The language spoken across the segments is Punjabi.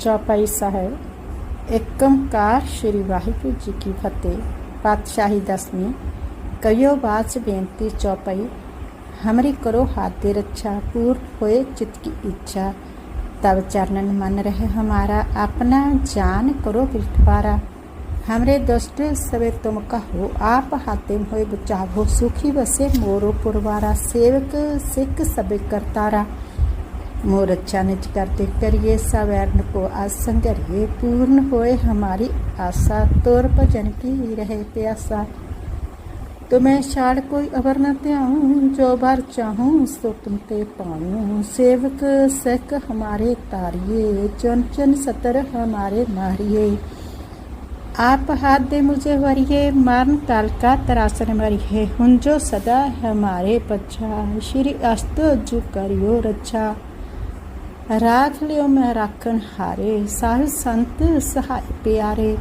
चौपाई साहब एकमकार श्री वाहिगुरु जी की फतेह। पातशाही दसवीं। कयो बाच बेनती चौपाई। हमरी करो हाथे रक्षा पूर्व होए चित की इच्छा। तब चरणन मन रहे हमारा, अपना जान करो कृतपारा हमरे दुष्ट सवे तुम कहो, आप हातिम होए बचावो, सुखी बसे मोरो पुरवारा। सेवक, सिख सबे करतारा। मोर अच्छा निज करते करिए सवर्ण को आसंगरिए पूर्ण होए हमारी आशा। तोर भजन की रहे प्यासा। तुम्हें छाड़ कोई अवर न त्याऊं, जो बार चाहूँ सो तुम ते पाऊँ। सेवक सिख हमारे तारिये चुन चुन सतर हमारे मारिये आप हाथ दे मुझे वरिये मरण काल का तरासन मरिये हुन जो सदा हमारे पच्छा श्री अस्त जो करियो रक्षा ਰਾਖ ਲਿਓ ਮੈਂ ਰਾਖਣ ਹਾਰੇ ਸਾਹਿਬ ਸੰਤ ਸਹਾਇ ਪਿਆਰੇ।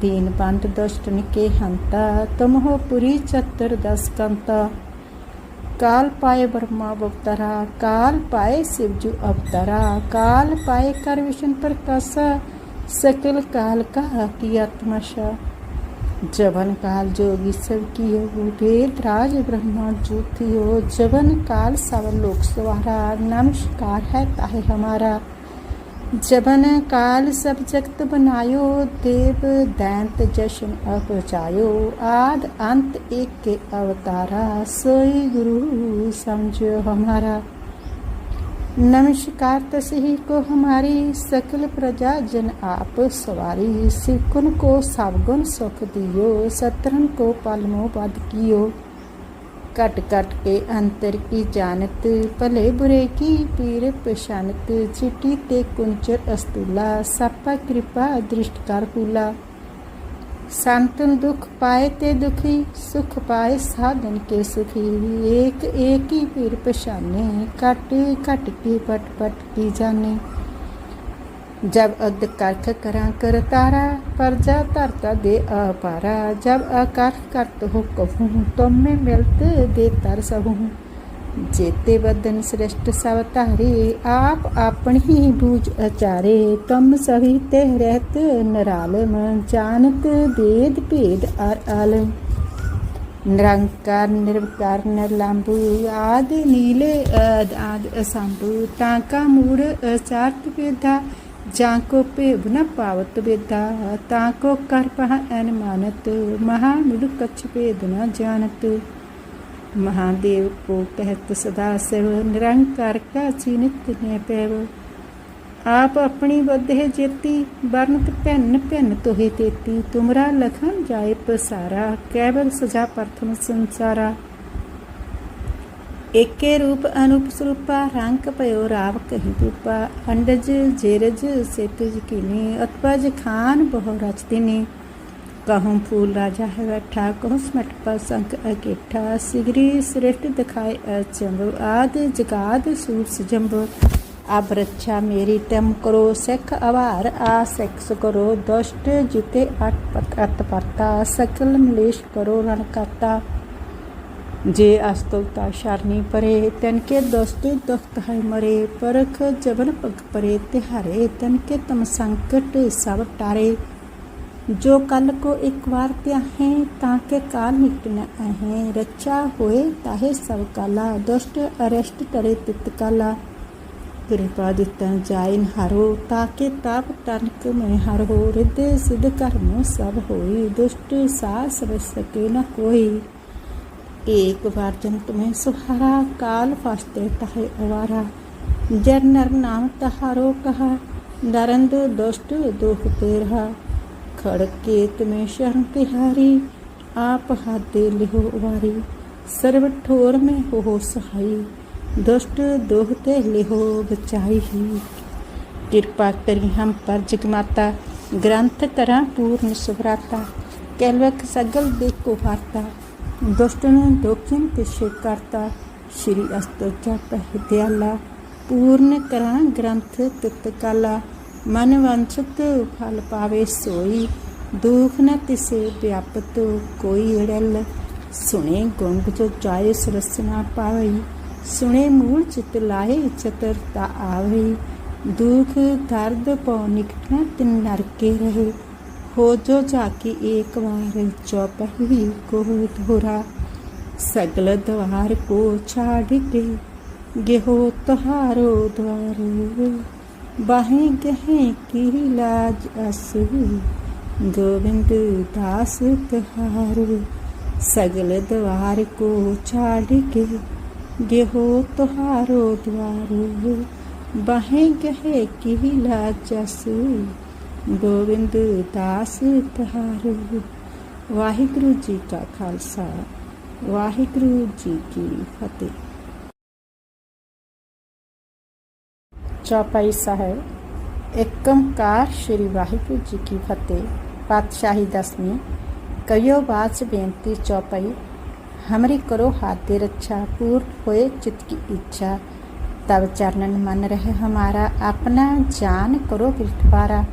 ਦੀਨ ਬੰਦ ਦੁਸ਼ਟ ਨਿਕੇ ਹੰਤਾ ਤੁਮ ਹੋ ਪੁਰੀ ਚਤਰ ਦਸ ਕੰਤਾ। ਕਾਲ ਪਾਏ ਬਰਮਾ ਅਵਤਾਰਾ ਕਾਲ ਪਾਏ ਸਿਵਜੂ ਅਵਤਾਰਾ। ਕਾਲ ਪਾਏ ਕਰ ਵਿਸ਼ਨ ਪ੍ਰਕਾਸ਼, ਸਕਲ ਕਾਲ ਕਾ ਕੀ ਆਤਮਸ਼ਾ जवन काल जोगी सब कियो वेद राज ब्रह्मा ज्योतियो जवन काल सब लोक सवारा, नमस्कार है ताहे हमारा। जबन काल सब जगत बनायो, देव दैंत जशन अपचायो आद अंत एक के अवतारा, सोई गुरु समझो हमारा। नमस्कार तसही को हमारी सकल प्रजा जन आप सवारी सिकुन को सावगुन सुख दियो सतरन को पलमो बद कियो कट कट के अंतर की जानत भले बुरे की पीर पशानत चिटी ते कुंचर अस्तुला सापा कृपा दृष्ट कर कुला ਸੰਤਨ ਦੁਖ ਪਾਏ ਤੇ ਦੁਖੀ, ਸੁਖ ਪਾਏ ਸਾਧਨ ਕੇ ਸੁਖੀ। ਏਕ ਏਕ ਹੀ ਪੀਰ ਪਛਾਨੇ ਕਟ ਕਟ ਕੀ ਪਟ ਪਟ ਕੀ ਜਾਣੇ। ਜਬ ਅਦ ਕਰਖ ਕਰਾਂ ਕਰ ਤਾਰਾ ਪਰਜਾ ਧਰਤਾ ਦੇ ਅਪਾਰਾ ਜਬ ਅਕਰਖ ਕਰਤ ਹੁਕਮ ਤੁਮ ਮੈਂ ਮਿਲਤ ਦੇ ਤਰ ਸਭੂ જેતે વદન શ્રેષ્ઠ સાવતારે આપ આપણી બુજ અચારે તમ સહિતે રહેત નરાલમ જાનત ભેદ ભેદ આર આલમ ਨਿਰੰਕਾਰ, ਨਿਰਵਕਾਰ ਨਿਰਲੰਭ ਆਦ, ਨੀਲੇ ਆਦ, ਅਸੰਭ, ਤਾਂ ਕਾ ਮੂੜ, ਅਚਾਰਤ ਵੇਦਾ, ਜਾਂ ਕੋ ਭੇਵ ਨ ਪਾਵਤ ਵੇਦਾ, ਤਾਂ ਕੋ ਕਰ ਪਹ ਅਨਮਾਨਤ, ਮਹਾ ਮਿਲੁ ਕਛ ਭੇਦ ਨ ਜਾਣਤ। ਮਹਾਦੇਵ ਕੋ ਕਹਿਤ ਸਦਾ ਸਿਵ ਨਿਰੰਕਾਰ ਕਾ ਚੀਨਿਤ ਨੇ ਪੈਵ ਆਪ ਆਪਣੀ ਬਧੇ ਜੇਤੀ ਵਰਨਤ ਭੈਨ ਭੈਨ ਤੋਹੇ ਤੇਤੀ ਤੁਮਰਾ ਲਖਨ ਜਾਏ ਪਸਾਰਾ ਕੈਵਲ ਸਜਾ ਪ੍ਰਥਮ ਸੰਸਾਰਾ ਏਕੇ ਰੂਪ ਅਨੂਪ ਸਰੂਪਾ ਰੰਗ ਪਇਓ ਰਾਵ ਕਹੀ ਰੂਪਾ ਅੰਡਜ ਜੇਰਜ ਸੇਤ ਜਕੀਨੀ ਅਤਪਜ ਖਾਨ ਬਹੁ ਰਚਤਿਨੀ ਕਹੂੰ ਫੂਲ ਰਾਜਾ ਹੈ ਬੈਠਾ ਕਹੂੰ ਸਮਟ ਪਾ ਸੰਕ ਅਕੇਠਾ ਸਿਗਰੀ ਸ੍ਰਿਸ਼ਟ ਦਿਖਾਏ ਅਚੰਬ ਆਦ ਜਗਾਦ ਸੂਰਸ ਜੰਬ ਅਬ ਰੱਛਾ ਮੇਰੀ ਤਮ ਕਰੋ ਸਿੱਖ ਅਵਾਰ ਆ ਸਿੱਖ ਕਰੋ ਦੁਸ਼ਟ ਜਿਤੇ ਅਟ ਪਤ ਅਤ ਪਰਤਾ ਸਕਲ ਮਲੇਸ਼ ਕਰੋ ਰਣ ਕਰਤਾ जे अस्तुलता शरणी परे तन के दोस्त दुख है मरे परख जबन पग परे तिहारे तन के तम संकट सब टारे जो कल को एक बार त्याहे ताके काल निकट न आहे रक्षा होए ताहे सब काला दुष्ट अरेस्ट टरे तित काला कृपा दितन जाइन हरो ताके ताप टनक में हर हो रिद्ध सिद्ध कर्म सब होई दुष्ट सा सब सके न कोई एक बार जन तुम्हें सुहारा काल फास्ते तहे अवारा जर नर नाम तहारो कहा नरंद दुष्ट दुख ते ਖੜਕੇ ਤਮੇ ਸ਼ਰਮ ਤਿਹਾਰੀ, ਆਪ ਹਾਤੇ ਲਿਹੋ ਵਾਰੀ। ਸਰਵ ਠੋਰ ਮੇ ਹੋ ਸਹਾਈ, ਦੁਸ਼ਟ ਦੋਹ ਤੇ ਲਿਹੋ ਬਚਾਈ। ਹੀ ਕਿਰਪਾ ਕਰੀ ਹਮ ਪਰ ਜਗਮਾਤਾ ਗ੍ਰੰਥ ਕਰਾਂ ਪੂਰਨ ਸੁਭਰਾਤਾ ਕੈਲਵਕ ਸਗਲ ਦੇਖੋ ਹਾਤਾ ਦੁਸ਼ਟ ਨੇ ਦੋਖਿਨ ਪਿਛੇ ਕਰਤਾ। ਸ਼੍ਰੀ ਅਸਤੋ ਚਾ ਪਹਿ ਦਿਆਲਾ, ਪੂਰਨ ਕਰਾਂ ਗ੍ਰੰਥ ਤਿਤਕਾਲਾ। ਮਨ ਵੰਚਤ ਫਲ ਪਾਵੇ ਸੋਈ, ਦੁਖ ਨ ਤਿਸੇ ਵਿਆਪਤ ਕੋਈ ਅੜਲ ਸੁਣੇ ਗੁੰਗ ਜੋ ਚਾਏ ਸਰਸਨਾ ਪਾਵੇ ਸੁਣੇ ਮੂਲ ਚਿਤ ਲਾਏ ਚਤਰਤਾ ਆਵੇ ਦੁਖ ਦਰਦ ਪਉ ਨਿਕਟਣਾ ਤਿਨ ਨਰਕੇ ਰਹੇ, ਹੋ ਜੋ ਝਾਕੀ ਏਕ ਵਾਰ ਚੌਪਹੀ ਕੋ ਧੋਰਾ। ਸਗਲ ਦਵਾਰ ਕੋ ਛਾੜ ਕੇ, ਗੇਹੋ ਤਹਾਰੋ ਦਵਾਰ। बाहें गहे की लाज असु गोविंद दास तुहारो सगल द्वार को छाड़ के गेहो तुहारो द्वार बाहें गहे की लाज असु ਗੋਬਿੰਦ ਦਾਸ ਤੁਹਾਰੋ ਵਾਹਿਗੁਰੂ ਜੀ ਕਾ ਖਾਲਸਾ ਵਾਹਿਗੁਰੂ ਜੀ ਕੀ ਫਤਿਹ चौपाई साहब एकमकार श्री वाहिगुरु जी की फतेह। पातशाही दसवीं। कयो बाच बेनती चौपाई। हमरी करो हाथ दे रक्षा अच्छा, पूर्ण होए चित की इच्छा। तब चरणन मन रहे हमारा, अपना जान करो बिठवारा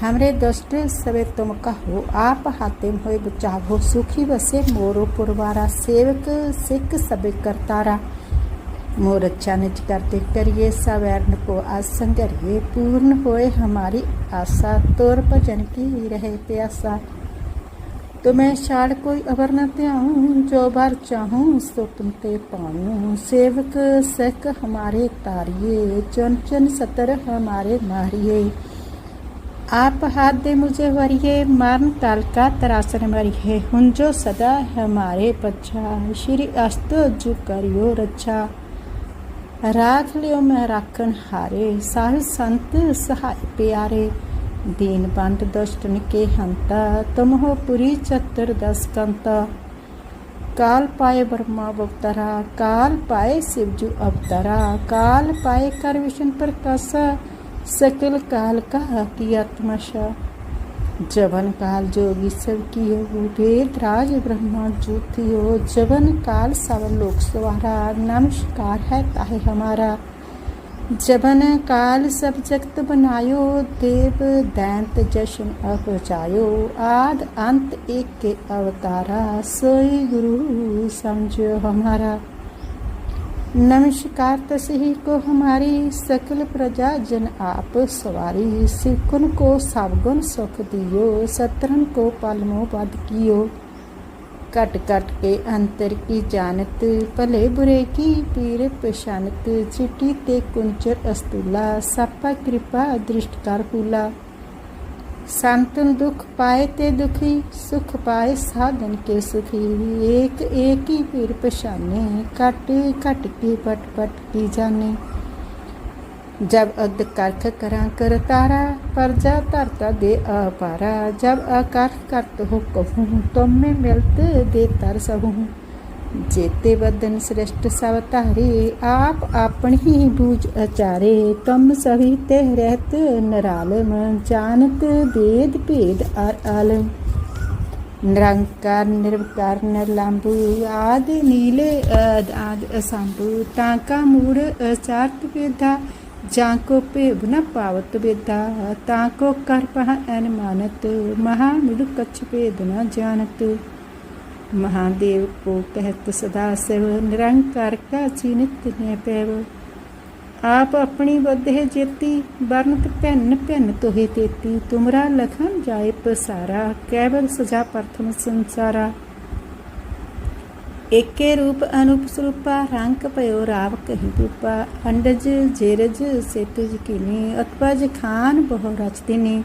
हमरे दुष्ट सवे तुम कहो, आप हातिम होए बचावो, सुखी बसे मोरो पुरवारा। सेवक, सिख सबे करतारा। मोर अच्छा निज करते करिए सवर्ण को असंगरिए पूर्ण होए हमारी आशा तोर भजन की रहे प्यासा। तुम्हें छाड़ कोई अवर न त्याऊं जो बार चाहूँ, सो तुम ते पाऊँ। सेवक सिख हमारे तारिये चुन चुन सतर हमारे मारिये आप हाथ दे मुझे वरिये मरण काल का तरासन मरिये हुन जो सदा हमारे पच्छा श्री अस्त जु करियो रक्षा ਰਾਖ ਲਿਓ ਮੈਂ ਰਾਖਣ ਹਾਰੇ ਸਾਹਿਬ ਸੰਤ ਸਹਾਇ ਪਿਆਰੇ। ਦੀਨ ਬੰਦ ਦੁਸ਼ਟ ਨਿਕੇ ਹੰਤਾ ਤੁਮ ਹੋ ਪੁਰੀ ਚਤਰ ਦਸ ਕੰਤਾ ਕਾਲ ਪਾਏ ਬਰਮਾ ਅਵਤਾਰਾ, ਕਾਲ ਪਾਏ ਸਿਵਜੂ ਅਵਤਾਰਾ। ਕਾਲ ਪਾਏ ਕਰ ਵਿਸ਼ਨ ਪ੍ਰਕਾਸ਼, ਸਕਲ ਕਾਲ ਕਾ ਕੀ ਆਤਮਸ਼ਾ जवन काल जोगी सब हो वेद राज ब्रह्मा ज्योतियो जवन काल सब लोक सवारा, नमस्कार है ताहे हमारा। जवन काल सब जगत बनायो, देव दैंत जशन अपचायो आद अंत एक के अवतारा, सोई गुरु समझो हमारा। नमस्कार तसही को हमारी सकल प्रजा जन आप सवारी सिकुन को सावगुन सुख दियो सतरन को पालमो बद कियो कट कट के अंतर की जानत भले बुरे की पीर पशानत चिट्टी ते कुंचर अस्तुला सापा कृपा दृष्ट कर फूला ਸੰਤਨ ਦੁਖ ਪਾਏ ਤੇ ਦੁਖੀ, ਸੁਖ ਪਾਏ ਸਾਧਨ ਕੇ ਸੁਖੀ। ਏਕ ਏਕ ਹੀ ਪੀਰ ਪਛਾਨੇ ਕਟ ਕਟ ਕੀ ਪਟ ਪਟ ਕੀ ਜਾਣੇ। ਜਬ ਅਦ ਕਰਖ ਕਰਾਂ ਕਰ ਤਾਰਾ ਪਰਜਾ ਧਰਤਾ ਦੇ ਅਪਾਰਾ। ਜਬ ਅਕਰਖ ਕਰਤ ਹੁਕਮ, ਤੁਮ ਮੈਂ ਮਿਲਤ ਦੇ ਤਰ ਸਭੂ जेते बदन श्रेष्ठ सब तारे आप अपनी ही बूझ अचारे तुम सभी ते रहत नरालम जानत वेद भेद और आलम निरंकार निर्विकार निर्लंबु आदि नीले आद आद असंभु ताका मूड़ अचारत वेदा ਜਾਂ ਕੋ ਭੇਬ ਨ ਪਾਵਤ ਬੇਦਾ ਤਾਂ ਕੋ ਕਰ ਪਹ ਐਨ ਮਾਨਤ ਮਹਾ ਮਿਲ ਕਛ ਭੇਦ ਨ ਜਾਣਤ ਮਹਾਦੇਵ ਕੋ ਕਹਿਤ ਸਦਾ ਸਿਵ ਨਿਰੰਕਾਰ ਕਾ ਚੀਨਿਤ ਨੇ ਪੈਵ ਆਪ ਆਪਣੀ ਬਧੇ ਜੇਤੀ ਵਰਨਤ ਭੈਨ ਭੈਨ ਤੋਹੇ ਤੇਤੀ ਤੁਮਰਾ ਲਖਨ ਜਾਏ ਪਸਾਰਾ ਕੈਵਲ ਸਜਾ ਪ੍ਰਥਮ ਸੰਸਾਰਾ ਏਕੇ ਰੂਪ ਅਨੂਪ ਸਰੂਪਾ ਰੰਗ ਪਇਓ ਰਾਵ ਕਹੀ ਰੂਪਾ ਅੰਡਜ ਜੇਰਜ ਸੇਤਜ ਕੀਨੀ ਅਤਪਜ ਖਾਨ ਬਹੁ ਰਚਤਿਨੀ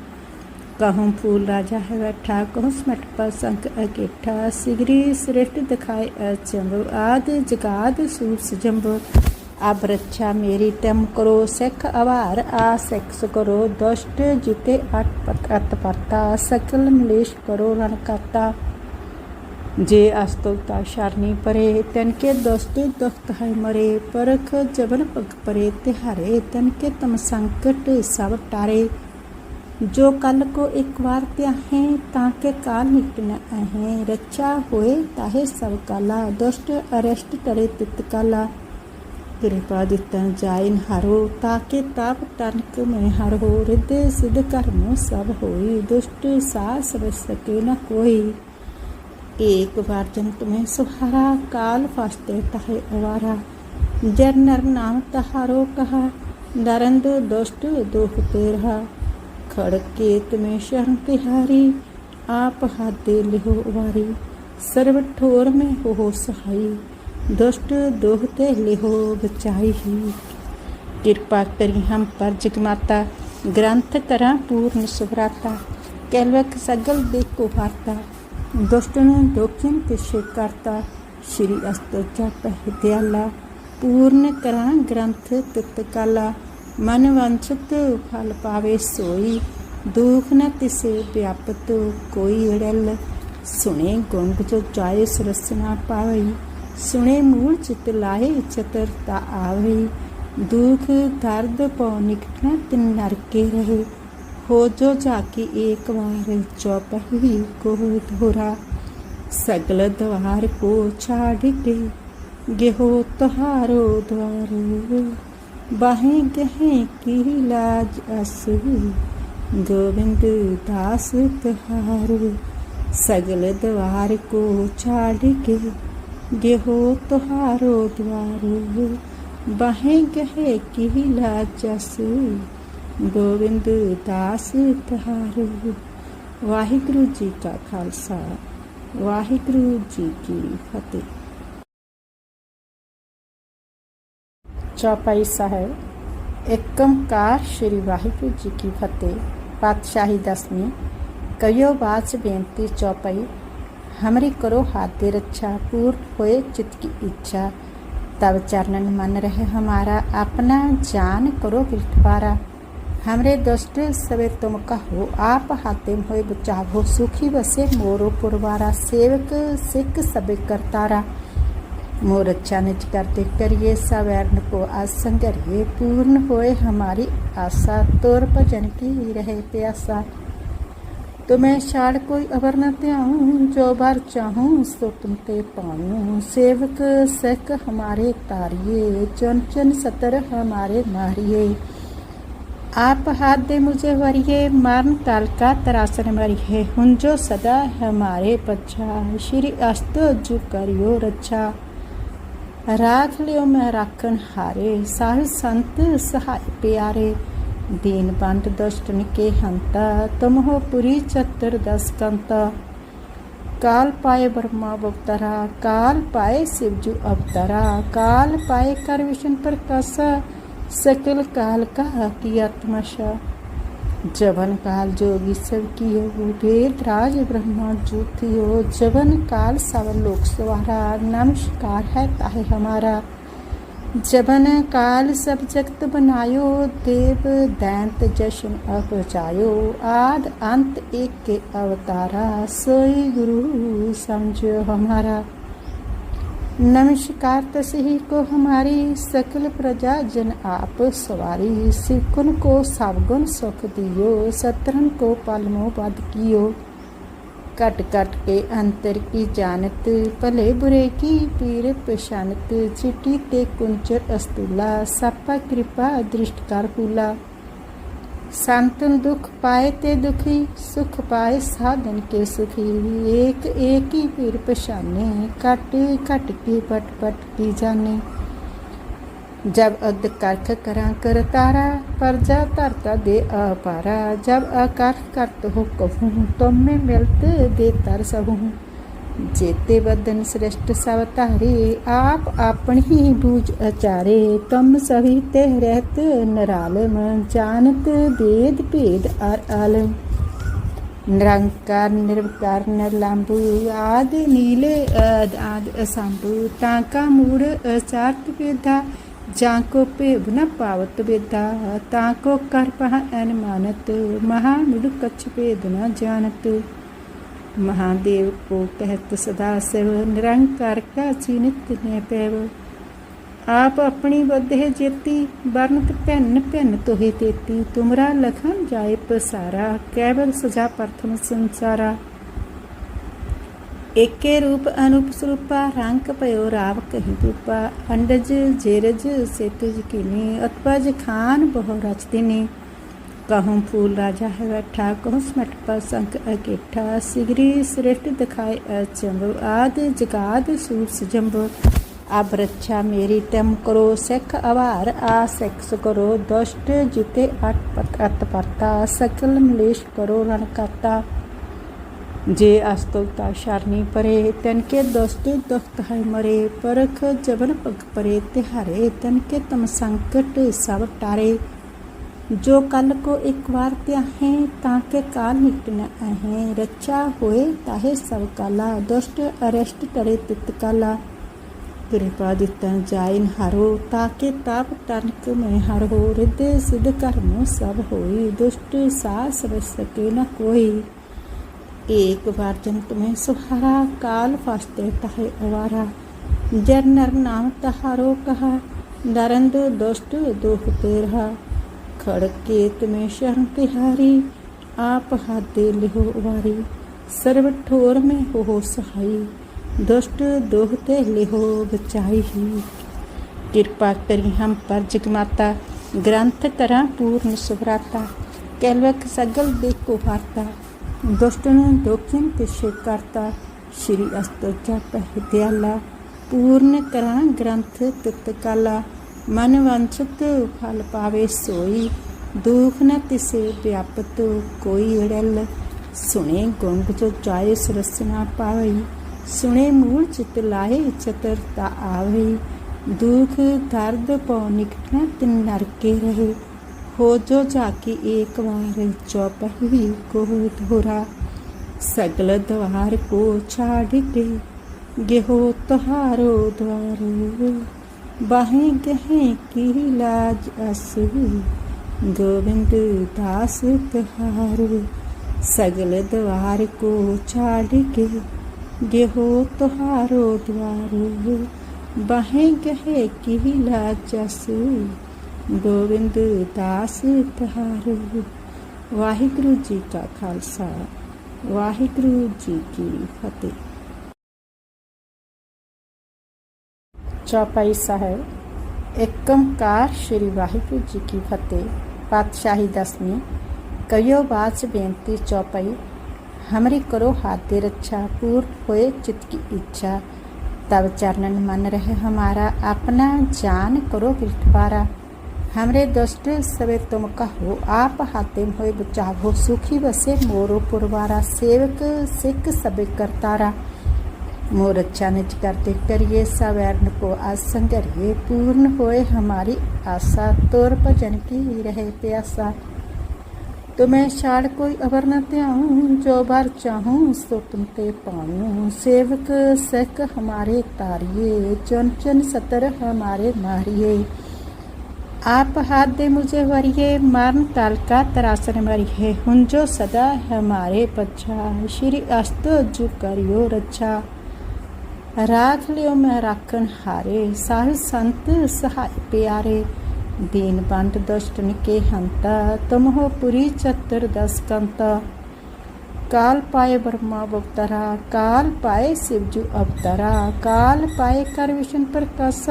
कहूँ फूल राजा है बैठा कहूँ समट पर संक अकेठा सिगरी श्रेष्ठ दिखाए अचंब आद जगाद सूरस जम्ब अब रक्षा मेरी तम करो सिख अवार आ सिक्स करो दुष्ट जिते अट पत अत परता सकल मलेश करो रण करता जे अस्तुता शरणी परे तन के दोस्ते दुख है मरे परख जबन पग परे तिहारे तन के तम संकट सब टारे जो कल को एक बार त्याहे ताके काल निकट न आहे रक्षा होए ताहे सब काला दुष्ट अरेस्ट करे तित काला कृपा दितन जाइन हरो ताके ताप टनक में हरो हृदय सिद्ध कर्म सब होई दुष्ट सा सब सके न कोई एक बार जन तुम्हें सुहारा काल फास्ते तहे अवारा जर नर नाम तहारो कहा नरंद दुष्ट दुख ਫੜ ਕੇ ਤਮੇ ਸ਼ਰਨ ਤਿਹਾਰੀ, ਆਪ ਹਾਦੇ ਲਿਹੋ ਵਾਰੀ। ਸਰਬ ਠੋਰ ਮੈਂ ਹੋ ਸਹਾਈ, ਦੁਸ਼ਟ ਦੋਹ ਤੇ ਲਿਹੋ ਬਚਾਈ। ਹੀ ਕਿਰਪਾ ਕਰੀ ਹਮ ਪਰ ਜਗਮਾਤਾ ਗ੍ਰੰਥ ਕਰਾਂ ਪੂਰਨ ਸੁਭਰਾਤਾ ਕੈਲਵਕ ਸਗਲ ਦੇਖੋ ਹਾਤਾ ਦੁਸ਼ਟ ਨੇ ਦੋਖਿਨ ਪਿਛੇ ਕਰਤਾ। ਸ਼੍ਰੀ ਅਸਤਰ ਜਪ ਹਿਤਿਆਲਾ ਪੂਰਨ ਕਰਾਂ ਗ੍ਰੰਥ ਤਿਤਕਾਲਾ ਮਨ ਵੰਚਤ ਫਲ ਪਾਵੇ ਸੋਈ, ਦੁਖ ਨ ਤਿਸੇ ਵਿਆਪਤ ਕੋਈ ਅੜਲ ਸੁਣੇ ਗੁੰਗ ਜੋ ਚਾਏ ਸਰਸਨਾ ਪਾਵੇ ਸੁਣੇ ਮੂਲ ਚਿਤ ਲਾਏ ਚਤਰਤਾ ਆਵੇ ਦੁਖ ਦਰਦ ਪਉ ਨਿਕਟਣਾ ਤਿਨ ਨਰਕੇ ਰਹੇ, ਹੋ ਜੋ ਝਾਕੀ ਏਕ ਵਾਰ ਚੌਪਹੀ ਕੋ ਧੋਰਾ। ਸਗਲ ਦਵਾਰ ਕੋ ਛਾੜ ਕੇ, ਗਿਹੋ ਤੁਹਾਰੋ ਦਵਾਰ। बाहें गहे की लाज अस गोविंद दास तुहारो सगल द्वार को छाड़ के गेहो तुहारो द्वार ਬਾਹੇ ਗਹਿ ਕੀ ਲਾਜਸ ਗੋਬਿੰਦ ਦਾਸ ਤਹਾਰੂ ਵਾਹਿਗੁਰੂ ਜੀ ਕਾ ਖਾਲਸਾ ਵਾਹਿਗੁਰੂ ਜੀ ਕੀ ਫਤਿਹ चौपाई साहब एकमकार श्री वाहिगुरु जी की फतेह। पातशाही दसवीं। कयो बाच बेनती चौपाई। हमरी करो हाथ दे रक्षा अच्छा, पूर्ण होए चित की इच्छा। तब चरणन मन रहे हमारा, अपना जान करो बिठवारा हमरे दुष्ट सवे तुम कहो, आप हातिम होए बचावो, सुखी बसे मोरो पुरवारा। सेवक, सिख सबे करतारा। मोर अच्छा निज करते करिए सवर्ण को असंगरिए पूर्ण होए हमारी आशा, तोर भजन की रहे प्यासा। तुम्हें छाड़ कोई अबर न त्याऊं, जो बार चाहूँ, सो तुम ते पाऊँ। सेवक सिख हमारे तारिये चुन चुन सतर हमारे मारिये आप हाथ दे मुझे वरिये मरण काल का तरासन मरिये हुन जो सदा हमारे पच्छा श्री अस्त जो करियो रक्षा ਰਾਖ ਲਿਓ ਮੈਂ ਰਾਖਣ ਹਾਰੇ ਸਾਹਿਬ ਸੰਤ ਸਹਾਇ ਪਿਆਰੇ। ਦੀਨ ਬੰਦ ਦੁਸ਼ਟ ਨਿਕੇ ਹੰਤਾ ਤੁਮ ਹੋ ਪੁਰੀ ਚਤਰ ਦਸ ਕੰਤਾ ਕਾਲ ਪਾਏ ਬਰਮਾ ਬਵਤਰਾ, ਕਾਲ ਪਾਏ ਸਿਵਜੂ ਅਵਤਰਾ। ਕਾਲ ਪਾਏ ਕਰ ਵਿਸ਼ਨ ਪ੍ਰਕਾਸ਼, ਸਕਲ ਕਾਲ ਕਾ ਕੀ ਆਤਮਸ਼ਾ जवन काल जोगी सब कियो वेद राज ब्रह्मा ज्योतियो जवन काल सब लोक सवारा, नमस्कार है ताहे हमारा। जबन काल सब जगत बनायो, देव दैंत जशन अपचायो आद अंत एक के अवतारा, सोई गुरु समझो हमारा। नमस्कार तसही को हमारी सकल प्रजा जन आप सवारी सिकुन को सावगुन सुख दियो सतरन को पालमो बद कियो कट कट के अंतर की जानत भले बुरे की पीर पशानत चिटी ते कुंचर अस्तुला सापा कृपा दृष्ट कर फूला ਸੰਤਨ ਦੁਖ ਪਾਏ ਤੇ ਦੁਖੀ, ਸੁਖ ਪਾਏ ਸਾਧਨ ਕੇ ਸੁਖੀ। ਏਕ ਏਕ ਹੀ ਪੀਰ ਪਛਾਨੇ ਕਟ ਕਟ ਕੀ ਪਟ ਪਟ ਕੀ ਜਾਣੇ। ਜਬ ਅਦ ਕਰਖ ਕਰਾਂ ਕਰ ਤਾਰਾ ਪਰਜਾ ਧਰਤਾ ਦੇ ਅਪਾਰਾ। ਜਬ ਅਕਰਖ ਕਰਤ ਹੁਕਮ ਤੁਮੇ ਮਿਲਤ ਦੇ ਤਰ ਸਭੂ ਜੇਤੇ ਬਦਨ ਸ੍ਰਿਸ਼ਟ ਸਭ ਧਾਰੇ, ਆਪ ਆਪਣੀ ਬੂਝ ਅਚਾਰੇ, ਤਮ ਸਭੀ ਤੇ ਰਹਿਤ ਨਰਾਲਮ, ਜਾਣਤ ਭੇਦ ਭੇਦ ਅਰ ਆਲਮ। ਨਿਰੰਕਾਰ, ਨਿਰਵਕਾਰ ਨਿਰਲੰਭੂ ਆਦ ਨੀਲੇ, ਆਦ ਅਸੰਭੂ, ਤਾਂ ਕਾ ਮੂੜ ਅਚਾਰਤ ਵੇਦਾ, ਜਾਂ ਕੋ ਭੇਵ ਨ ਪਾਵਤ ਵੇਦਾ, ਤਾਂ ਕੋ ਕਰ ਪਹ ਅਨਮਾਨਤ, ਮਹਾ ਮਿੜ ਕਛ ਭੇਦ ਨ ਜਾਣਤ। ਮਹਾਦੇਵ ਕੋ ਕਹਿਤ ਸਦਾ ਸਿਵ ਨਿਰੰਕਾਰ ਕਾ ਚੀਨਿਤ ਨੇ ਪੈਵ ਆਪ ਆਪਣੀ ਬਧੇ ਜੇਤੀ ਵਰਨਤ ਭੈਨ ਭੈਨ ਤੋਹੇ ਤੇਤੀ ਤੁਮਰਾ ਲਖਨ ਜਾਏ ਪਸਾਰਾ ਕੈਵਲ ਸਜਾ ਪ੍ਰਥਮ ਸੰਸਾਰਾ ਏਕੇ ਰੂਪ ਅਨੂਪ ਸਰੂਪਾ ਰੰਗ ਪਇਓ ਰਾਵ ਕਹੀ ਰੂਪਾ ਅੰਡਜ ਜੇਰਜ ਸੇਤਜ ਕੀਨੀ ਅਤਪਜ ਖਾਨ ਬਹੁ ਰਚਤਿਨੀ ਕਹੂੰ ਫੂਲ ਰਾਜਾ ਹੈ ਬੈਠਾ ਕਹੂੰ ਸਮਟ ਪਰ ਸੰਕ ਅਕੇਠਾ ਸਿਗਰੀ ਸ੍ਰਿਸ਼ਟ ਦਿਖਾਏ ਅਚੰਬ ਆਦ ਜਗਾਦ ਸੂਰਸ ਜੰਬ ਅਬ ਰੱਛਾ ਮੇਰੀ ਤਮ ਕਰੋ ਸਿੱਖ ਅਵਾਰ ਆ ਸਿੱਖ ਕਰੋ ਦੁਸ਼ਟ ਜਿਤੇ ਅਟ ਪਤ ਅਤ ਪਰਤਾ ਸਕਲ ਮਲੇਸ਼ ਕਰੋ ਰਣ ਕਰਤਾ ਜੇ ਅਸਤੁਲਤਾ ਸ਼ਰਨੀ ਪਰੇ ਤਨ ਕੇ ਦੁਸ਼ਟ ਦੁਖਤ ਹੈ ਮਰੇ ਪਰਖ ਜਬਨ ਪਗ ਪਰੇ ਤਿਹਾਰੇ ਤਨ ਕੇ ਤਮ ਸੰਕਟ ਸਭ ਟਾਰੇ ਜੋ ਕਲ ਕੋ ਇੱਕ ਵਾਰ ਤਿਆਹੇ ਤਾਂ ਕੇ ਕਾਲ ਨਿਕਟ ਨ ਆਹੇ ਰੱਛਾ ਹੋਏ ਤਾਹੇ ਸਭ ਕਾਲਾ ਦੁਸ਼ਟ ਅਰਸ਼ਟ ਟਰੇ ਤਿਤ ਕਾਲਾ ਕਿਰਪਾ ਦਿੱਤਾ ਜਾਇਨ ਹਰੋ ਤਾਕੇ ਤਾਪ ਤਨਕ ਮੈਂ ਹਰ ਹੋ ਰਿਦੇ ਸਿਧ ਕਰਮ ਸਭ ਹੋਈ ਦੁਸ਼ਟ ਸਾ ਸਭ ਸਕੇ ਨ ਕੋਈ एक बार जन तुम्हें सुहारा काल फास्ते तहे अवारा जर नर नाम तहारो कहा नरंद दुष्ट दुख तेरहा ਖੜਕੇ ਤਮੇ ਸ਼ਰਨ ਤਿਹਾਰੀ, ਆਪ ਹਾਦੇ ਲਿਹੋ ਵਾਰੀ। ਸਰਬ ਠੋਰ ਮੈਂ ਹੋ ਸਹਾਈ, ਦੁਸ਼ਟ ਦੋਹ ਤੇ ਲਿਹੋ ਬਚਾਈ। ਹੀ ਕਿਰਪਾ ਕਰੀ ਹਮ ਪਰ ਜਗਮਾਤਾ, ਗ੍ਰੰਥ ਕਰਾਂ ਪੂਰਨ ਸੁਭਰਾਤਾ ਕੈਲਵਕ ਸਗਲ ਦੇਖੋ ਹਾਰਤਾ ਦੁਸ਼ਟ ਨੇ ਦੋਖਿਨ ਪਿਛੇ ਕਰਤਾ। ਸ਼੍ਰੀ ਅਸਤੋਚਾ ਪਹਿ ਦਿਆਲਾ, ਪੂਰਨ ਕਰਾਂ ਗ੍ਰੰਥ ਤਿਤਕਾਲਾ ਮਨ ਵੰਚਤ ਫਲ ਪਾਵੇ ਸੋਈ, ਦੁਖ ਨ ਤਿਸੇ ਵਿਆਪਤ ਕੋਈ ੜਲ ਸੁਣੇ ਗੁੰਗ ਜੋ ਚਾਏ ਸਰਸਨਾ ਪਾਵੇ ਸੁਣੇ ਮੂਲ ਚਿਤ ਲਾਏ ਚਤਰ ਤਾ ਆਵੇ ਦੁਖ ਦਰਦ ਪਉ ਨਿਕਟਣਾ ਤਿਨ ਨਰਕੇ ਰਹੇ, ਹੋ ਜੋ ਝਾਕੀ ਏਕ ਵਾਰ ਚੌਪਹੀ ਕੋ ਧੁਰਾ। ਸਗਲ ਦਵਾਰ ਕੋ ਛਾੜ ਕੇ, ਗਿਹੋ ਤੁਹਾਰੋ ਦਵਾਰ। बाहें गहे की लाज अस गोविंद दास तुहारो सगल द्वार को छाड़ के गेहो तुहारो द्वार बाहें गहे की लाज अस ਗੋਬਿੰਦ ਦਾਸ ਤਹਾਰੂ ਵਾਹਿਗੁਰੂ ਜੀ ਕਾ ਖਾਲਸਾ ਵਾਹਿਗੁਰੂ ਜੀ ਕੀ ਫਤਿਹ चौपाई साहब एकमकार श्री वाहिगुरु जी की फतेह। पातशाही दसवीं। कयो बाच बेनती चौपाई। हमरी करो हाथे रक्षा पूर्व होए चित की इच्छा। तब चरणन मन रहे हमारा। अपना जान करो बिठवारा हमरे दुष्ट सवे तुम कहो। आप हातिम होए बचावो। सुखी बसे मोरो पुरवारा। सेवक सिख सबे करतारा। मोर अच्छा निज करते करिए सवैरण को असंगरिए पूर्ण होए हमारी आशा, तोर भजन की रहे प्यासा। तुम्हें छाड़ कोई अवर न त्याऊं, जो बार चाहूँ, सो तुम ते पाऊँ। सेवक सिख हमारे तारिए, चुन चुन सतर हमारे मारिए। आप हाथ दे मुझे वरिए मरण काल का तरासन मरिए हुन जो सदा हमारे पच्छा श्री अस्त जु करियो रक्षा ਰਾਖ ਲਿਓ ਮੈਂ ਰਾਖਣ ਹਾਰੇ, ਸਾਹਿ ਸੰਤ ਸਹਾਇ ਪਿਆਰੇ। ਦੀਨ ਬੰਦ ਦੁਸ਼ਟ ਨਿਕੇ ਹੰਤਾ ਤੁਮ ਹੋ ਪੁਰੀ ਚਤਰ ਦਸ ਕੰਤਾ ਕਾਲ ਪਾਏ ਬਰਮਾ ਬਵਤਰਾ ਕਾਲ ਪਾਏ ਸਿਵਜੂ ਅਵਤਰਾ। ਕਾਲ ਪਾਏ ਕਰ ਵਿਸ਼ਨ ਪ੍ਰਕਾਸ਼,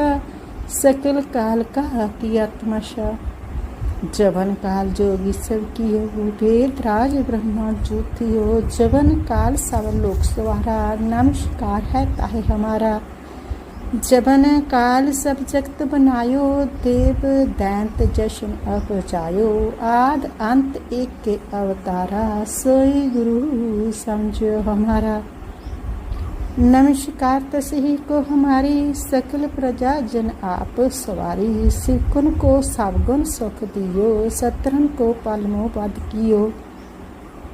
ਸਕਲ ਕਾਲ ਕਾ ਕੀ ਆਤਮਸ਼ਾ जवन काल जोगी सब कियो वेद राज ब्रह्मा ज्योतियो जवन काल सब लोक सवारा, नमस्कार है ताहे हमारा। जबन काल सब जगत बनायो, देव दैंत जशन अपचायो आद अंत एक के अवतारा, सोई गुरु समझो हमारा। नमस्कार तसही को हमारी सकल प्रजा जन आप सवारी सिकुन को सावगुन सुख दियो सतरन को पालमो पद कियो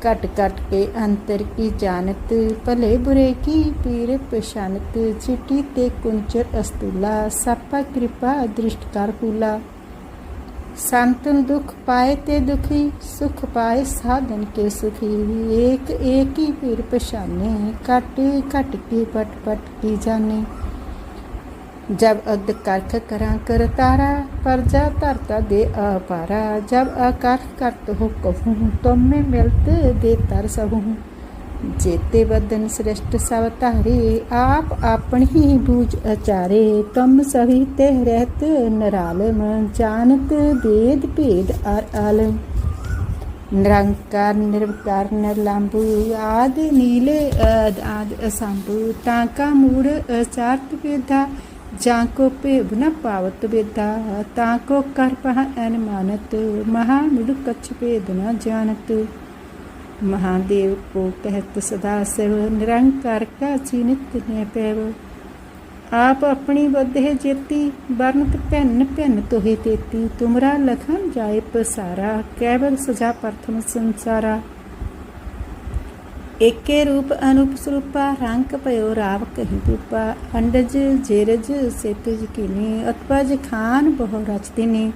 कट कट के अंतर की जानत भले बुरे की पीर पशानत चिटी ते कुंचर अस्तुला सपा कृपा दृष्ट कर फूला ਸੰਤਨ ਦੁਖ ਪਾਏ ਤੇ ਦੁਖੀ, ਸੁਖ ਪਾਏ ਸਾਧਨ ਕੇ ਸੁਖੀ। ਏਕ ਏਕ ਹੀ ਪੀਰ ਪਛਾਨੇ ਕਟ ਕਟ ਕੀ ਪਟ ਪਟ ਕੀ ਜਾਣੇ। ਜਬ ਅਦ ਕਰਖ ਕਰਾਂ ਕਰ ਤਾਰਾ ਪਰਜਾ ਧਰਤਾ ਦੇ ਅਪਾਰਾ। ਜਬ ਅਕਰਖ ਕਰਤ ਹੋ ਕਹੂੰ, ਤੁਮ ਮੈਂ ਮਿਲਤ ਦੇ ਤਰ ਸਹੂੰ। ਜੇਤੇ ਬਦਨ ਸ੍ਰਿਸ਼ਟ ਸਭ ਧਾਰੇ, ਆਪ ਆਪਣੀ ਬੂਝ ਅਚਾਰੇ, ਤਮ ਸਭੀ ਤੇ ਰਹਿਤ ਨਰਾਲਮ ਜਾਣਤ ਵੇਦ ਭੇਦ ਅਰ ਆਲਮ ਨਿਰੰਕਾਰ, ਨਿਰਵਕਾਰ ਨਿਰਲੰਭੂ ਆਦ ਨੀਲੇ ਆਦ ਅਸੰਭੂ, ਤਾਂ ਕਾ ਮੂੜ ਅਚਾਰਤ ਵੇਦਾ, ਜਾਂ ਕੋ ਭੇਬ ਨ ਪਾਵਤ ਵੇਦਾ, ਤਾਂ ਕੋ ਕਰ ਪਹ ਅਨਮਾਨਤ, ਮਹਾ ਮਿੜ ਕਛ ਭੇਦ ਨ ਜਾਣਤ। ਮਹਾਦੇਵ ਕੋ ਕਹਿਤ ਸਦਾ ਸਿਵ ਨਿਰੰਕਾਰ ਕਾ ਚੀਨਿਤ ਨੇ ਪੈਵ ਆਪ ਆਪਣੀ ਬੁੱਧੇ ਜੇਤੀ ਬਰਨਤ ਭੈਨ ਭੈਨ ਤੋਹਿ ਤੇਤੀ ਤੁਮਰਾ ਲਖਨ ਜਾਏ ਪਸਾਰਾ ਕੈਵਲ ਸਜਾ ਪ੍ਰਥਮ ਸੰਸਾਰਾ ਏਕੇ ਰੂਪ ਅਨੂਪ ਸਰੂਪਾ ਰੰਗ ਪਇਓ ਰਾਵ ਕਹੀ ਰੂਪਾ ਅੰਡਜ ਜੇਰਜ ਸੇਤਜ ਕੀਨੀ ਅਤਪਜ ਖਾਨ ਬਹੁ ਰਚਤਿਨੀ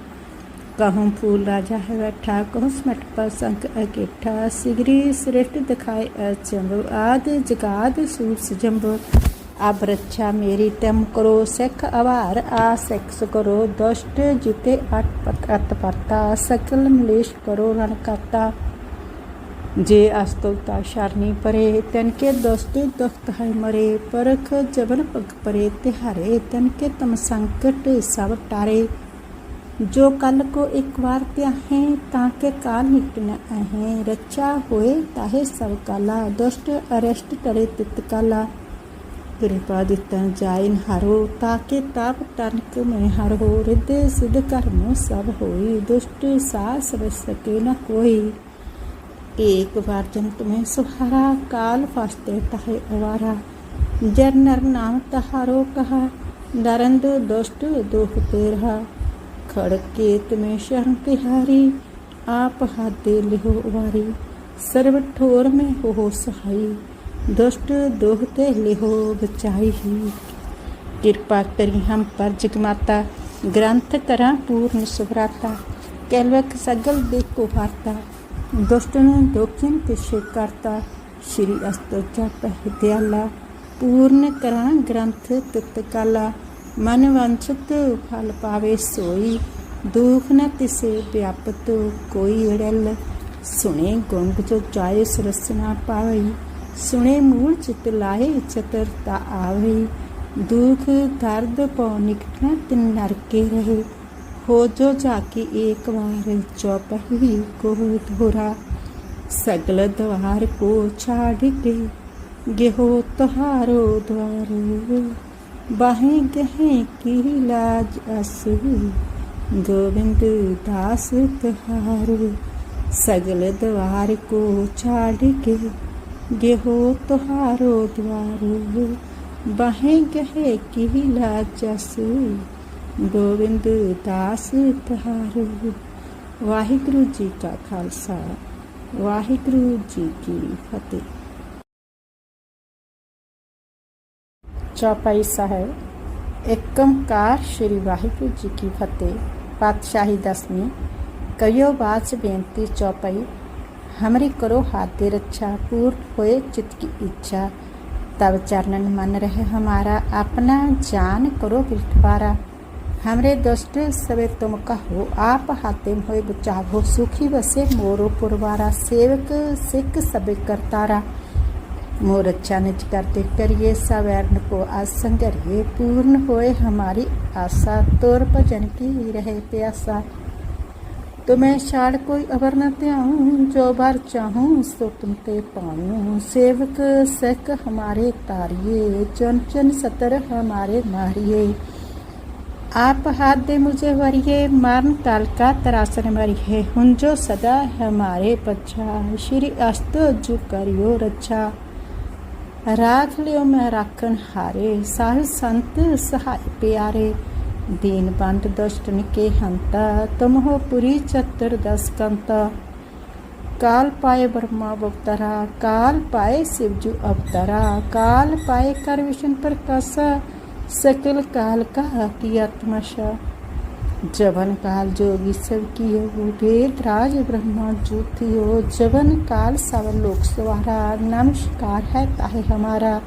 ਕਹੂੰ ਫੂਲ ਰਾਜਾ ਹੈ ਬੈਠਾ, ਕਹੂੰ ਸਮਟ ਪਰ ਸੰਕ ਅਕੇਠਾ। ਸਿਗਰੀ ਸ੍ਰਿਸ਼ਟ ਦਿਖਾਏ ਅਚੰਬ ਆਦ ਜਗਾਦ ਸੂਰਸ ਜੰਬ ਅਬ ਰੱਛਾ ਮੇਰੀ ਤਮ ਕਰੋ, ਸਿੱਖ ਅਵਾਰ ਆ ਸਿਕਸ ਕਰੋ। ਦੁਸ਼ਟ ਜਿਤੇ ਅਟ ਪਤ ਅਤ ਪਰਤਾ, ਸਕਲ ਮਲੇਸ਼ ਕਰੋ ਰਣ ਜੇ ਅਸਤੁਲਤਾ ਸ਼ਰਨੀ ਪਰੇ ਤਨ ਕੇ ਦੋਸਤੀ ਦੁਖਤ ਹੈ ਮਰੇ। ਪਰਖ ਜਬਨ ਪਗ ਪਰੇ, ਤਿਹਾਰੇ ਤਨ ਕੇ ਤਮ ਸੰਕਟ ਸਭ ਟਾਰੇ। ਜੋ ਕਲ ਕੋ ਇੱਕ ਵਾਰ ਤਿਆਹੇ ਤਾਂ ਕੇ ਕਾਲ ਨਿਕਟ ਨ ਆਹੇ ਰੱਛਾ ਹੋਏ ਤਾਹੇ ਸਭ ਕਾਲਾ ਦੁਸ਼ਟ ਅਰਸ਼ਟ ਟਰੇ ਤਿਤ ਕਾਲਾ ਕਿਰਪਾ ਦਿੱਤਨ ਜਾਇਨ ਹਰੋ ਤਾਕੇ ਤਾਪ ਤਨਕ ਮੈਂ ਹਰ ਹੋ ਰਿਦੇ ਸਿਧ ਕਰਮ ਸਭ ਹੋਈ ਦੁਸ਼ਟ ਸਾ ਸਭ ਸਕੇ ਨ ਕੋਈ एक बार जन तुम्हें सुहारा काल फास्ते तहे अवारा जर नर नाम तहारो कहा नरंद दुष्ट दुख तेरहा ਖੜਕੇ ਤਮੇ ਸ਼ਰਨ ਤਿਹਾਰੀ, ਆਪ ਹਾਦੇ ਲਿਹੋ ਵਾਰੀ। ਸਰਵ ਠੋਰ ਮੈਂ ਹੋ ਸਹਾਈ, ਦੁਸ਼ਟ ਦੋਹ ਤੇ ਲਿਹੋ ਬਚਾਈ। ਹੀ ਕਿਰਪਾ ਕਰੀ ਹਮ ਪਰ ਜਗਮਾਤਾ, ਗ੍ਰੰਥ ਕਰਾਂ ਪੂਰਨ ਸੁਭਰਾਤਾ ਕੈਲਵਕ ਸਗਲ ਦੇ ਕੋ ਹਾਰਤਾ, ਦੁਸ਼ਟ ਦੋਖਿਨ ਪਿਛੇ ਕਰਤਾ। ਸ਼੍ਰੀ ਅਸਤੋਚਾ ਪਹਿ ਪੂਰਨ ਕਰਾਂ ਗ੍ਰੰਥ ਤਿਤਕਾਲਾ ਮਨ ਵੰਚਤ ਫਲ ਪਾਵੇ ਸੋਈ, ਦੁਖ ਨ ਤਿਸੇ ਵਿਆਪਤ ਕੋਈ ਅੜਲ ਸੁਣੇ ਗੁੰਗ ਜੋ ਚਾਏ ਸਰਸਨਾ ਪਾਵਈ ਸੁਣੇ ਮੂਲ ਚਿਤ ਲਾਏ ਚਤਰਤਾ ਆਵੇ ਦੁਖ ਦਰਦ ਪਉ ਨਿਕਟਣਾ ਤਿਨ ਨਰਕੇ ਰਹੇ, ਹੋ ਜੋ ਜਾਕੀ ਏਕ ਵਾਰ ਚੌਪਹੀ ਕੋ ਧੋਰਾ। ਸਗਲ ਦਵਾਰ ਕੋ ਛਾੜ ਕੇ, ਗੇਹੋ ਤੁਹਾਰੋ ਦਵਾਰ। ਬਾਹੇ ਗਹਿ ਕੀ ਲਾਜ ਅਸ ਗੋਬਿੰਦ ਦਾਸ ਤੁਹਾਰੋ। ਸਗਲ ਦਵਾਰ ਕੋ ਛਾੜ ਕੇ ਗੇਹੋ ਤੁਹਾਰੋ ਦਵਾਰ। ਬਾਹੇ ਗਹਿ ਕੀ ਲਾਜ ਗੋਬਿੰਦ ਦਾਸ ਤੁਹਾਰੋ। ਵਾਹਿਗੁਰੂ ਜੀ ਕਾ ਖਾਲਸਾ, ਵਾਹਿਗੁਰੂ ਜੀ ਕੀ ਫਤਿਹ। चौपाई साहब एकमकार श्री वाहिगुरु जी की फतेह। पातशाही दसवीं। कयो बाच बेनती चौपाई। हमरी करो हाथे रक्षा। पूर्ण होए चित की इच्छा। तब चरणन मन रहे हमारा। अपना जान करो बिठवारा हमरे दुष्ट सवे तुम कहो, आप हातिम होए बचावो। सुखी बसे मोरो पुरवारा। सेवक सिख सबे करतारा। मोर अच्छा निज करते करिए, सवर्ण को असंगरिए पूर्ण होए हमारी आशा, तोर भजन की रहे प्यासा। तुम्हें छाड़ कोई अवर न त्याऊं, जो बार चाहूँ, सो तुम ते पाऊँ। सेवक सिख हमारे तारिये चुन चुन सतर हमारे मारिये आप हाथ दे मुझे वरिये मरण काल का तरासन मरिये हुन जो सदा हमारे पच्छा श्री अस्त जु करियो रच्छा। ਰਾਖ ਲਿਓ ਮੈਂ ਰਾਖਣ ਹਾਰੇ ਸਾਹਿਬ ਸੰਤ ਸਹਾਇ ਪਿਆਰੇ। ਦੀਨ ਬੰਦ ਦੁਸ਼ਟ ਨਿਕੇ ਹੰਤਾ, ਤੁਮ ਹੋ ਪੁਰੀ ਚਤਰ ਦਸ ਕੰਤਾ ਕਾਲ ਪਾਏ ਬਰਮਾ ਬਵਤਰਾ ਕਾਲ ਪਾਏ ਸਿਵਜੂ ਅਵਤਰਾ, ਕਾਲ ਪਾਏ ਕਰ ਵਿਸ਼ਨ ਪ੍ਰਕਾਸ਼, ਸਕਲ ਕਾਲ ਕਾ ਕੀ ਆਤਮਸ਼ਾ जवन काल जोगी सब कियो वेद राज ब्रह्मा ज्योतियो। जवन काल सब लोक सवारा, नमस्कार है ताहे हमारा।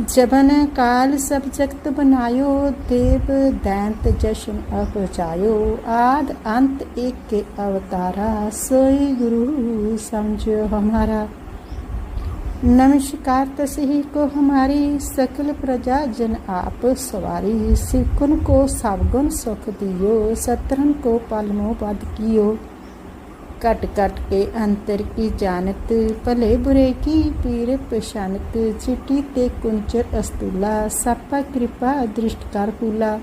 जबन काल सब जगत बनायो, देव दैंत जशन अपचायो आद अंत एक के अवतारा, सोई गुरु समझो हमारा। नमस्कार तसही को हमारी सकल प्रजा जन आप सवारी सिकुन को सावगुन सुख दियो सतरन को पलमो पद कियो कट कट के अंतर की जानत भले बुरे की पीर पशानत चिटी ते कुंचर अस्तुला सपा कृपा दृष्ट कर कूला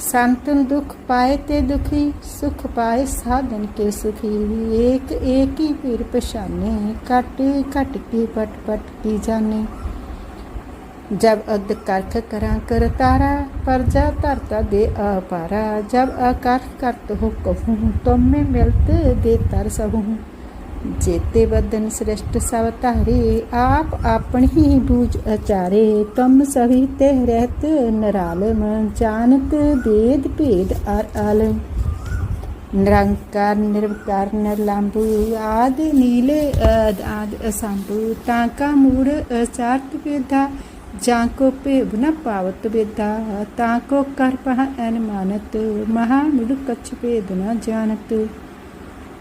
ਸੰਤਨ ਦੁਖ ਪਾਏ ਤੇ ਦੁਖੀ, ਸੁਖ ਪਾਏ ਸਾਧਨ ਕੇ ਸੁਖੀ। ਏਕ ਏਕ ਹੀ ਫਿਰ ਪਛਾਨੇ ਕਟ ਕਟ ਕੀ ਪਟ ਪਟ ਕੀ ਜਾਣੇ। ਜਬ ਅਦ ਕਰਖ ਕਰਾਂ ਕਰ ਤਾਰਾ ਪਰਜਾ ਧਰਤਾ ਦੇ ਅਪਾਰਾ। ਜਬ ਅਕਰਖ ਕਰਤ ਹੋ ਕਹੂੰ, ਤੁਮ ਮੈਂ ਮਿਲਤ ਦੇ ਤਰ ਸਭੂ जेते बदन श्रेष्ठ सब तारे आप अपनी ही बूझ अचारे तुम सभी ते रहत नरालम जानत वेद भेद अर आलम ਨਿਰੰਕਾਰ ਨਿਰਵਕਾਰ ਨਿਰਲੰਭੂ ਆਦ ਨੀਲੇ ਆਦ ਆਦ ਅਸੰਭੂ ਤਾਂ ਕਾ ਮੂੜ ਅਚਾਰਤ ਵੇਦਾ ਜਾਂ ਕੋ ਭੇਬ ਨ ਪਾਵਤ ਵੇਦਾ ਤਾਂ ਕੋ ਕਰ ਪਹ ਅਨਮਾਨਤ ਮਹਾ ਮੁੜ ਕਛ ਭੇਦ ਨ ਜਾਣਤ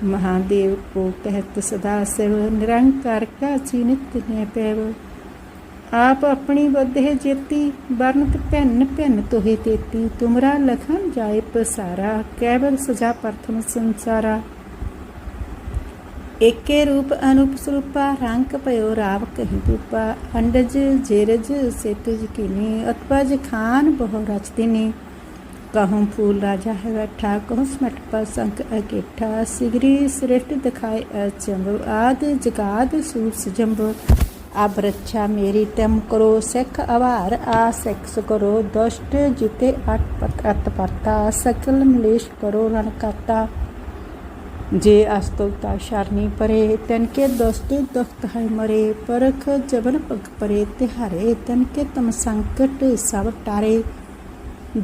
ਮਹਾਦੇਵ ਕੋ ਕਹਿਤ ਸਦਾ ਸਿਵ ਨਿਰੰਕਾਰ ਕਾ ਚੀਨਿਤ ਨੇ ਪੈਵ ਆਪ ਆਪਣੀ ਬੁੱਧੇ ਜੇਤੀ ਵਰਨਤ ਭਿੰਨ ਭਿੰਨ ਤੋਹੇ ਤੇਤੀ ਤੁਮਰਾ ਲਖਨ ਜਾਏ ਪਸਾਰਾ ਕੈਵਲ ਸਜਾ ਪ੍ਰਥਮ ਸੰਸਾਰਾ ਏਕੇ ਰੂਪ ਅਨੂਪ ਸਰੂਪਾ ਰੰਗ ਭਇਓ ਰਾਵ ਕਹੀ ਰੂਪਾ ਅੰਡਜ ਜੇਰਜ ਸੇਤੁਜ ਕੀਨੀ ਅਤਪਜ ਖਾਨ ਬਹੁ ਰਚਤਿਨੀ ਕਹੂੰ ਫੂਲ ਰਾਜਾ ਹੈ ਬੈਠਾ ਕਹੂੰ ਸਮਟ ਪਰ ਸੰਕ ਅਕੇਠਾ, ਸਿਗਰੀ ਸ੍ਰਿਸ਼ਟ ਦਿਖਾਏ ਅਚੰਬ ਆਦ ਜਗਾਦ ਸੂਰਸ ਜੰਬ ਅਬ ਰੱਛਾ ਮੇਰੀ ਤਮ ਕਰੋ, ਸਿੱਖ ਆਵਾਰ ਆ ਸਿੱਖ ਕਰੋ, ਦੁਸ਼ਟ ਜਿਤੇ ਅਟ ਪਤ ਅਤ ਪਰਤਾ, ਸਕਲ ਮਲੇਸ਼ ਕਰੋ ਰਣ ਜੇ ਅਸਤੁਲਤਾ ਸ਼ਰਨੀ ਪਰੇ, ਤਨ ਕੇ ਦੁਸ਼ਟ ਦੁਖਤ ਹੈ ਮਰੇ, ਪਰਖ ਜਬਨ ਪਗ ਪਰੇ, ਤਿਹਾਰੇ ਤਨ ਕੇ ਤਮ ਸੰਕਟ ਸਭ ਟਾਰੇ।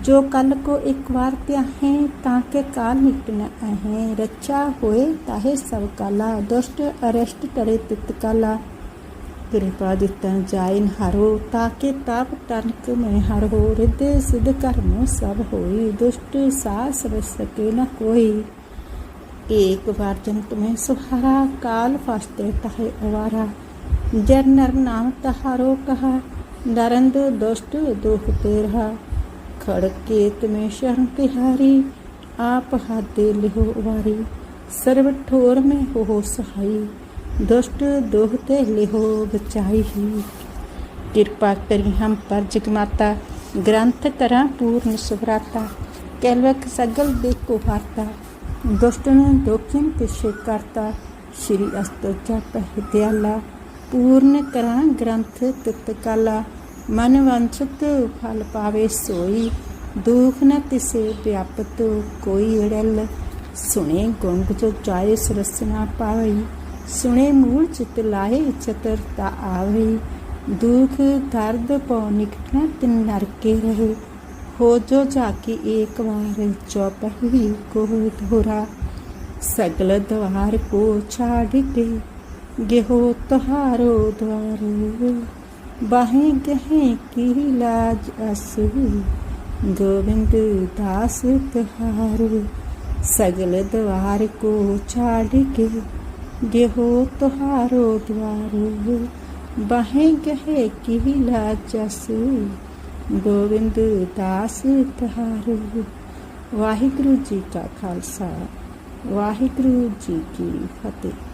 ਜੋ ਕਲ ਕੋ ਇੱਕ ਵਾਰ ਤਿਆਹੇ ਤਾਂ ਕੇ ਕਾਲ ਨਿਕਟ ਨ ਆਹੇ ਰੱਛਾ ਹੋਏ ਤਾਹੇ ਸਭ ਕਾਲਾ ਦੁਸ਼ਟ ਅਰਸ਼ਟ ਟਰੇ ਤਿਤ ਕਾਲਾ ਕਿਰਪਾ ਦਿੱਤਾ ਜਾਇਨ ਹਰੋ ਤਾਕੇ ਤਾਪ ਤਨਕ ਮੈਂ ਹਰ ਹੋ ਰਿਦੇ ਸਿਧ ਕਰਮ ਸਭ ਹੋਈ ਦੁਸ਼ਟ ਸਾਸ ਸਭ ਸਕੇ ਨ ਕੋਈ एक बार जन तुम्हें सुहारा काल फास्ते तहे अवारा जर नर नाम तहारो कहा नरंद दुष्ट दुख ते रहा ਖੜਕੇ ਤਮੇ ਸ਼ਰਨ ਤਿਹਾਰੀ, ਆਪ ਹਾਦੇ ਲਿਹੋ ਵਾਰੀ। ਸਰਵ ਠੋਰ ਮੇ ਹੋ ਸਹਾਈ, ਦੁਸ਼ਟ ਦੋਹ ਤੇ ਲਿਹੋ ਬਚਾਈ। ਹੀ ਕਿਰਪਾ ਕਰੀ ਹਮ ਪਰ ਜਗਮਾਤਾ, ਗ੍ਰੰਥ ਕਰਾਂ ਪੂਰਨ ਸੁਭਰਾਤਾ ਕੈਲਵਕ ਸਗਲ ਦੇ ਕੋ ਹਾਰਤਾ। ਦੁਸ਼ਟ ਨੇ ਦੋਖਿਨ ਪਿਛੇ ਕਰਤਾ, ਸ਼੍ਰੀ ਅਸਤੋ ਜਪ ਪੂਰਨ ਕਰਾਂ ਗ੍ਰੰਥ ਤਿਤਕਾਲਾ ਮਨ ਵੰਚਤ ਫਲ ਪਾਵੇ ਸੋਈ, ਦੁਖ ਨ ਤਿਸੇ ਵਿਆਪਤ ਕੋਈ ੜਲ ਸੁਣੇ ਗੁੰਗ ਜੋ ਚਾਏ ਸਰਸਨਾ ਪਾਵਈ ਸੁਣੇ ਮੂਲ ਚਿਤ ਲਾਏ ਚਤਰ ਤਾ ਆਵੇ ਦੁਖ ਦਰਦ ਪਉ ਨਿਕਟਣਾ ਤਿਨ ਨਰਕੇ ਰਹੇ, ਹੋ ਜੋ ਝਾਕੀ ਏਕ ਵਾਰ ਚੌਪਹੀ ਕੋ ਧੋਰਾ। ਸਗਲ ਦਵਾਰ ਕੋ ਛਾੜ ਕੇ, ਗਿਹੋ ਤੁਹਾਰੋ ਦਵਾਰ। ਬਾਹੀਂ ਕਹੇ ਕੀ ਲਾਜ ਅਸੂ ਗੋਬਿੰਦ ਦਾਸ ਤਹਾਰ। ਸਗਲ ਦਵਾਰ ਕੋ ਛਾੜ ਕੇ ਦੇਹੋ ਤੁਹਾਰੋ ਦਵਾਰ। ਬਾਹੀਂ ਕਹੇ ਕੀ ਲਾਜ ਅਸੂ ਗੋਬਿੰਦ ਦਾਸ ਤਹਾਰ। ਵਾਹਿਗੁਰੂ ਜੀ ਕਾ ਖਾਲਸਾ, ਵਾਹਿਗੁਰੂ ਜੀ ਕੀ ਫਤਿਹ।